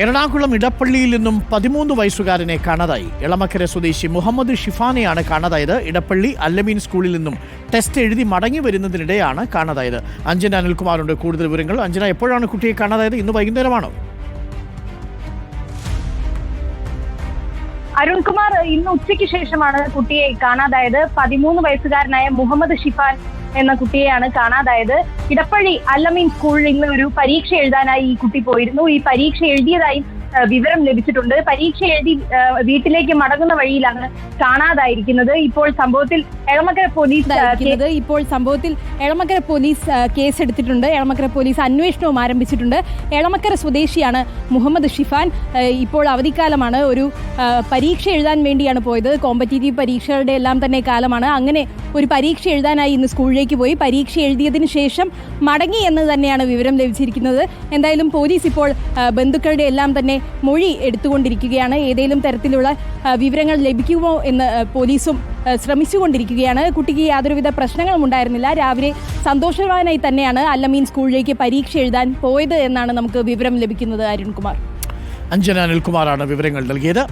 എറണാകുളം ഇടപ്പള്ളിയിൽ നിന്നും പതിമൂന്ന് വയസ്സുകാരനെ കാണാതായി. എളമക്കര സ്വദേശി മുഹമ്മദ് ഷിഫാനെയാണ് കാണാതായത്. ഇടപ്പള്ളി അല്ലമീൻ സ്കൂളിൽ നിന്നും ടെസ്റ്റ് എഴുതി മടങ്ങി വരുന്നതിനിടെയാണ് കാണാതായത്. അഞ്ജന അനിൽകുമാറുണ്ട്. കൂടുതൽ വിവരങ്ങൾ. അഞ്ജന എപ്പോഴാണ് കുട്ടിയെ കാണാതായത്? ഇന്ന് വൈകുന്നേരമാണോ? അരുൺകുമാർ ഇന്ന് ഉച്ചയ്ക്ക് ശേഷമാണ് കുട്ടിയെ കാണാതായത്. പതിമൂന്ന് വയസ്സുകാരനായ മുഹമ്മദ് ഷിഫാൻ എന്ന കുട്ടിയെയാണ് കാണാതായത്. ഇടപ്പള്ളി അല്ലമീൻ സ്കൂളിൽ ഇന്ന് ഒരു പരീക്ഷ എഴുതാനായി ഈ കുട്ടി പോയിരുന്നു. ഈ പരീക്ഷ എഴുതിയതായി വിവരം ലഭിച്ചിട്ടുണ്ട്. പരീക്ഷ എഴുതി വീട്ടിലേക്ക് മടങ്ങുന്ന വഴിയിലാണ് കാണാതായിരിക്കുന്നത്. ഇപ്പോൾ സംഭവത്തിൽ എളമക്കര പോലീസ് ഇപ്പോൾ സംഭവത്തിൽ എളമക്കര പോലീസ് കേസ് എടുത്തിട്ടുണ്ട് എളമക്കര പോലീസ് അന്വേഷണവും ആരംഭിച്ചിട്ടുണ്ട്. എളമക്കര സ്വദേശിയാണ് മുഹമ്മദ് ഷിഫാൻ. ഇപ്പോൾ അവധിക്കാലമാണ്. ഒരു പരീക്ഷ എഴുതാൻ വേണ്ടിയാണ് പോയത്. കോമ്പറ്റീറ്റീവ് പരീക്ഷകളുടെ എല്ലാം തന്നെ കാലമാണ്. അങ്ങനെ ഒരു പരീക്ഷ എഴുതാനായി ഇന്ന് സ്കൂളിലേക്ക് പോയി. പരീക്ഷ എഴുതിയതിന് ശേഷം മടങ്ങി എന്ന് തന്നെയാണ് വിവരം ലഭിച്ചിരിക്കുന്നത്. എന്തായാലും പോലീസ് ഇപ്പോൾ ബന്ധുക്കളുടെ എല്ലാം തന്നെ മൊഴി എടുത്തുകൊണ്ടിരിക്കുകയാണ്. ഏതെങ്കിലും തരത്തിലുള്ള വിവരങ്ങൾ ലഭിക്കുമോ എന്ന് പോലീസും ശ്രമിച്ചുകൊണ്ടിരിക്കുകയാണ്. കുട്ടിക്ക് യാതൊരുവിധ പ്രശ്നങ്ങളും ഉണ്ടായിരുന്നില്ല. രാവിലെ സന്തോഷവാനായി തന്നെയാണ് അല്ലമീൻ സ്കൂളിലേക്ക് പരീക്ഷ എഴുതാൻ പോയത് എന്നാണ് നമുക്ക് വിവരം ലഭിക്കുന്നത് അരുൺകുമാർ. അഞ്ജന അനിൽകുമാറാണ് വിവരങ്ങൾ നൽകിയത്.